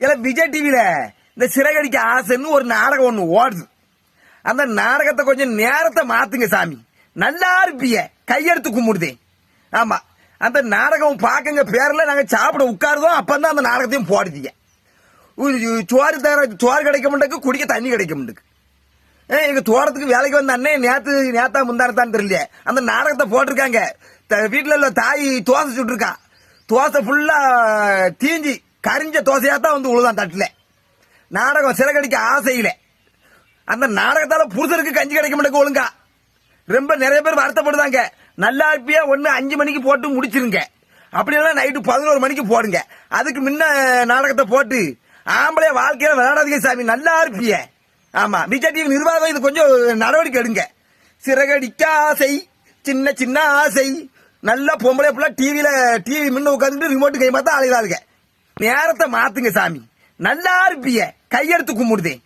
இல்லை விஜய் டிவியில் இந்த சிறகடிக்க ஆசைன்னு ஒரு நாடகம் ஒன்று ஓடுது. அந்த நாடகத்தை கொஞ்சம் நேரத்தை மாற்றுங்க சாமி. நல்லா இருப்பிய. கையெடுத்து கும்பிடுதே. ஆமாம் அந்த நாடகம் பார்க்குங்க பேரில் நாங்கள் சாப்பிட உட்காருதோம் அப்பதான் அந்த நாடகத்தையும் போடுதீங்க. சோறு தர சோறு கிடைக்க மாட்டேக்கு குடிக்க தண்ணி கிடைக்க மாட்டேக்கு. ஏய், எங்கள் தோட்டத்துக்கு வேலைக்கு வந்த அண்ணே நேற்று நேத்தா முந்தானத்தான் தெரியல அந்த நாடகத்தை போட்டிருக்காங்க. த- உள்ள தாய் தோசை சுட்டுருக்கா. தோசை ஃபுல்லாக தீஞ்சி. கரிஞ்ச தோசையாக தான் வந்து உழுதான் தட்டில். நாடகம் சிறகடிக்க ஆசையில். அந்த நாடகத்தால் புருஷருக்கு கஞ்சி கிடைக்க மாட்டேங்க ஒழுங்கா. ரொம்ப நிறைய பேர் வருத்தப்படுதாங்க. நல்லா இருப்பியா ஒன்று அஞ்சு மணிக்கு போட்டு முடிச்சிருங்க. அப்படி இல்லைன்னா நைட்டு பதினோரு மணிக்கு போடுங்க. அதுக்கு முன்ன நாடகத்தை போட்டு ஆம்பளை வாழ்க்கையில விளையாடாதீங்க சாமி நல்லா இருப்பிய ஆமா விஜய் டிவி நிர்வாகம் இது கொஞ்சம் நடவடிக்கை எடுங்க. சிறகடிக்க ஆசை சின்ன சின்ன ஆசை. நல்லா பொம்பளை பிள்ளை டிவியில் டிவி முன்ன உட்காந்துட்டு ரிமோட் கை தான் அழைதாருங்க நேரத்தை மாத்துங்க சாமி. நல்லா இருப்பிய கையெடுத்து கும்பிடுதேன்